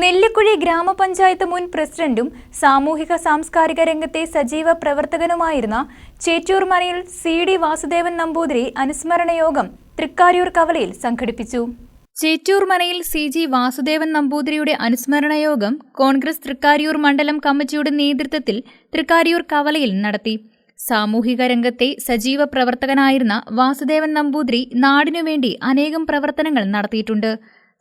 നെല്ലിക്കുഴി ഗ്രാമപഞ്ചായത്ത് മുൻ പ്രസിഡന്റും സാമൂഹിക സാംസ്കാരിക രംഗത്തെ സജീവ പ്രവർത്തകനുമായിരുന്ന ചേറ്റൂർമനയിൽ സി ഡി വാസുദേവൻ നമ്പൂതിരി അനുസ്മരണ യോഗം കവലയിൽ സംഘടിപ്പിച്ചു. ചേറ്റൂർമനയിൽ സി ജി വാസുദേവൻ നമ്പൂതിരിയുടെ അനുസ്മരണ യോഗം കോൺഗ്രസ് തൃക്കാര്യൂർ മണ്ഡലം കമ്മിറ്റിയുടെ നേതൃത്വത്തിൽ തൃക്കാര്യൂർ കവലയിൽ നടത്തി. സാമൂഹിക രംഗത്തെ സജീവ പ്രവർത്തകനായിരുന്ന വാസുദേവൻ നമ്പൂതിരി നാടിനുവേണ്ടി അനേകം പ്രവർത്തനങ്ങൾ നടത്തിയിട്ടുണ്ട്.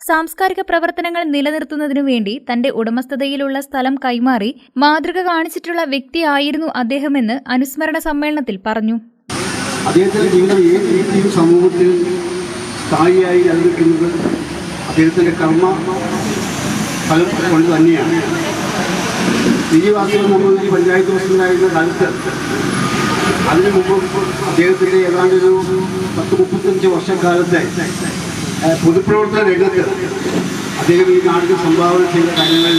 സാംസ്കാരിക പ്രവർത്തനങ്ങൾ നിലനിർത്തുന്നതിനു വേണ്ടി തന്റെ ഉടമസ്ഥതയിലുള്ള സ്ഥലം കൈമാറി മാതൃക കാണിച്ചിട്ടുള്ള വ്യക്തിയായിരുന്നു അദ്ദേഹമെന്ന് അനുസ്മരണ സമ്മേളനത്തിൽ പറഞ്ഞു. രീതിയിൽ സമൂഹത്തിൽ സ്ഥായിയായി നിലനിൽക്കുന്നത് അദ്ദേഹത്തിന്റെ കർമ്മ ഫലം കൊണ്ട് തന്നെയാണ്. വിജയവാസികൾ നമ്മൾ ഈ പഞ്ചായത്ത് പ്രസിഡന്റായിരുന്ന കാലത്ത് അതിനു മുമ്പ് അദ്ദേഹത്തിന്റെ ഏതാണ്ട് ഒരു പത്ത് മുപ്പത്തഞ്ച് വർഷക്കാലത്തെ പൊതുപ്രവർത്തന രംഗത്ത് അദ്ദേഹം ഈ നാടിന് സംഭാവന ചെയ്ത കാര്യങ്ങൾ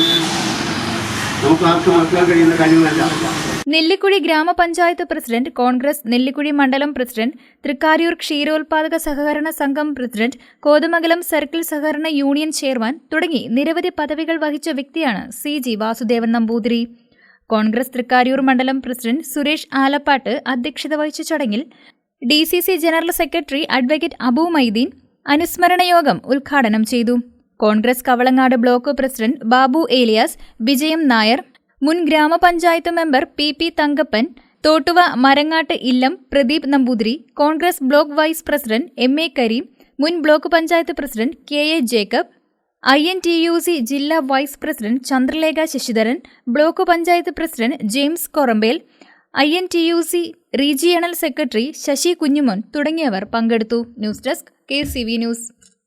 ആർക്കും കാര്യങ്ങളല്ല. നെല്ലിക്കുഴി ഗ്രാമപഞ്ചായത്ത് പ്രസിഡന്റ് കോൺഗ്രസ് നെല്ലിക്കുഴി മണ്ഡലം പ്രസിഡന്റ് തൃക്കാര്യൂർ ക്ഷീരോത്പാദക സഹകരണ സംഘം പ്രസിഡന്റ് കോതമംഗലം സർക്കിൾ സഹകരണ യൂണിയൻ ചെയർമാൻ തുടങ്ങി നിരവധി പദവികൾ വഹിച്ച വ്യക്തിയാണ് സി ജി വാസുദേവൻ നമ്പൂതിരി. കോൺഗ്രസ് തൃക്കാര്യൂർ മണ്ഡലം പ്രസിഡന്റ് സുരേഷ് ആലപ്പാട്ട് അധ്യക്ഷത വഹിച്ച ചടങ്ങിൽ D C C general secretary advocate Abu Maideen അനുസ്മരണ യോഗം ഉദ്ഘാടനം ചെയ്തു. കോൺഗ്രസ് കവളങ്ങാട് ബ്ലോക്ക് പ്രസിഡന്റ് ബാബു ഏലിയാസ് വിജയം നായർ മുൻ ഗ്രാമപഞ്ചായത്ത് member P P Thankappan Thottuva Marangattu Illam Pradeep Namboothiri Congress block vice president M A Kareem മുൻ block panchayat president K A Jacob I N T U C ജില്ലാ vice president Chandralekha Sasidharan block panchayat president James Korambel I N T U C regional secretary Sasi Kunjumon തുടങ്ങിയവർ പങ്കെടുത്തു. News desk K news.